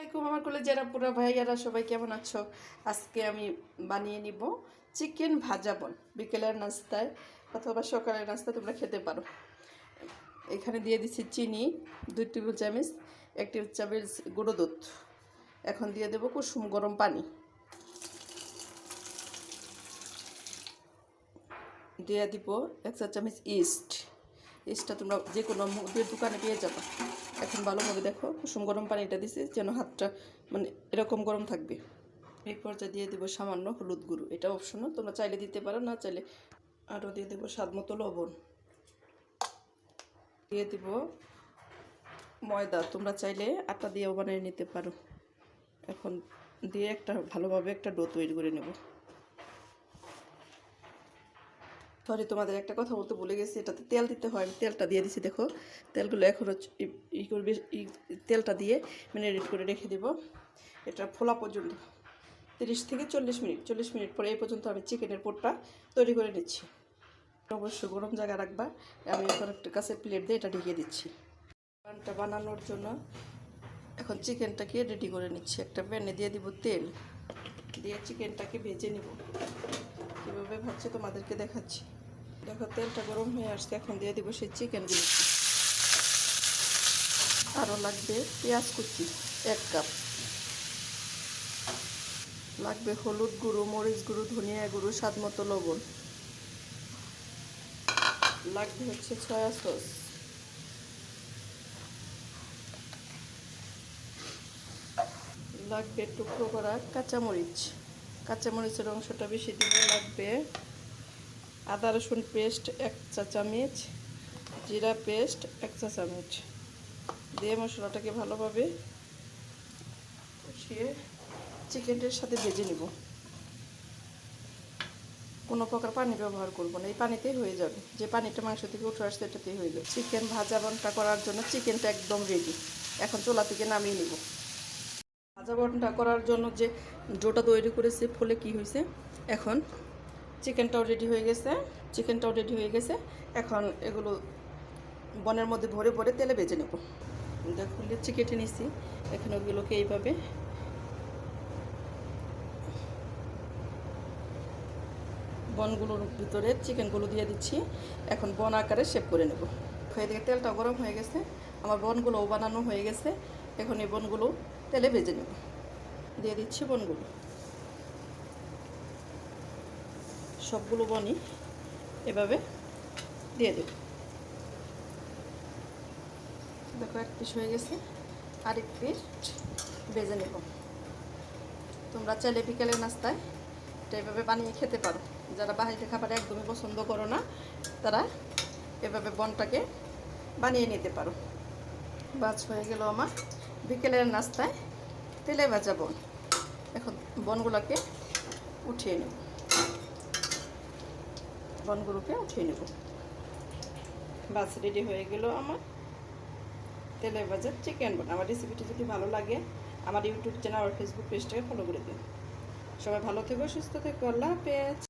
আসসালামাইকুম আমার কলে যারা পুরো ভাইয়ারা সবাই কেমন আছো? আজকে আমি বানিয়ে নিব চিকেন ভাজা বন। বিকেলের নাস্তায় অথবা সকালের নাস্তায় তোমরা খেতে পারো। এখানে দিয়ে দিচ্ছি চিনি, দুই টেবিল চামচ, এক টেবিল চামচ গুঁড়ো দুধ। এখন দিয়ে দেবো কুসুম গরম পানি। দিয়ে দিব এক চা চামচ ইস্ট। ইস্টটা তোমরা যে কোনো মুদির দোকানে পেয়ে যাবে। এখন ভালোভাবে দেখো। কুসুম গরম পানিটা দিছি, যেন হাতটা মানে এরকম গরম থাকবে। এই পর্যায়ে দিয়ে দেবো সামান্য হলুদ গুঁড়ো। এটা অপশনাল তোমরা চাইলে দিতে পারো, না চাইলে আরও দিয়ে দেবো স্বাদ মতো লবণ। দিয়ে দিব ময়দা, তোমরা চাইলে আটা দিয়েও বানিয়ে নিতে পারো। এখন দিয়ে একটা ভালোভাবে একটা ডো তৈরি করে নেব। সরি, তোমাদের একটা কথা বলতে ভুলে গেছি, এটাতে তেল দিতে হয়, আমি তেলটা দিয়ে দিছি, দেখো। তেলগুলো এখনও ই করবে তেলটা দিয়ে ম্যারিনেট করে রেখে দেব। এটা ফোলা পর্যন্ত। তিরিশ থেকে চল্লিশ মিনিট চল্লিশ মিনিট পরে এই পর্যন্ত আমি চিকেনের পোটটা তৈরি করে নিচ্ছি। অবশ্যই গরম জায়গা রাখবা, আমি এখন একটা কাছে প্লেট দিয়ে এটা ঢেকে দিচ্ছি। পানটা বানানোর জন্য এখন চিকেনটাকে রেডি করে নিচ্ছি। একটা প্যানে দিয়ে দিব তেল, দিয়ে চিকেনটাকে ভেজে নিব। কীভাবে ভাবছে তোমাদেরকে দেখাচ্ছি। দেখো, তেলটা গরম হয়ে আসছে, এখন দিয়ে দিব সেই চিকেনগুলো আরও লাগবে পেঁয়াজ কুচি, এক কাপ। লাগবে হলুদ গুঁড়ো, মরিচ গুঁড়ো, ধনিয়া গুঁড়ো, স্বাদ মতো লবণ। লাগবে হচ্ছে সয়া সস লাগবে টুকরো করা কাঁচামরিচ। কাঁচামরিচের অংশটা বেশি দিতে লাগবে। আদা, রসুন পেস্ট, এক চা চামচ। জিরা পেস্ট, এক চা চামচ। দিয়ে মশলাটাকে ভালোভাবে কষিয়ে চিকেনটার সাথে ভেজে নিব। কোনো প্রকার পানি ব্যবহার করব না, এই পানিতেই হয়ে যাবে। যে পানিটা মাংস থেকে উঠে আসছে, এটাতেই হয়ে যাবে। চিকেন ভাজা বনটা করার জন্য চিকেনটা একদম রেডি এখন চোলা থেকে নামিয়ে নিব। ভাজা বনটা করার জন্য যে ডোটা তৈরি করেছে, ফলে কি হয়েছে? এখন চিকেনটাও রেডি হয়ে গেছে, চিকেনটাও রেডি হয়ে গেছে। এখন এগুলো বনের মধ্যে ভরে ভরে তেলে বেজে নেব। দেখুন লিচি কেটে নিছি। এখন ওগুলোকে এইভাবে বনগুলোর ভিতরে চিকেনগুলো দিয়ে দিচ্ছি। এখন বন আকারে শেপ করে নেব। হয়ে দিকে তেলটা গরম হয়ে গেছে। আমার বনগুলোও বানানো হয়ে গেছে। এখন এই বনগুলো তেলে ভেজে নেব। দিয়ে দিচ্ছি বনগুলো। সবগুলো বনই এভাবে দিয়ে দেব। দেখো, এক পিস হয়ে গেছে। আরেক পিস ভেজে নেব। তোমরা চাইলে বিকেলের নাস্তায় এটা এভাবে বানিয়ে খেতে পারো। যারা বাড়িতে খাবার একদমই পছন্দ করো না, তারা এভাবে বনটাকে বানিয়ে নিতে পারো। বাজ হয়ে গেল আমার বিকেলের নাস্তায় তেলে ভাজা বন। এখন বনগুলোকে উঠিয়ে নেব। বনগুলোকে উঠিয়ে নেব। বাস রেডি হয়ে গেল আমার তেলে ভাজা চিকেন বন। আমার রেসিপিটি যদি ভালো লাগে, আমার ইউটিউব চ্যানেল আর ফেসবুক পেজটাকে ফলো করে দিন সবাই ভালো থেকো, সুস্থ থেকো। আল্লাহ হাফেজ।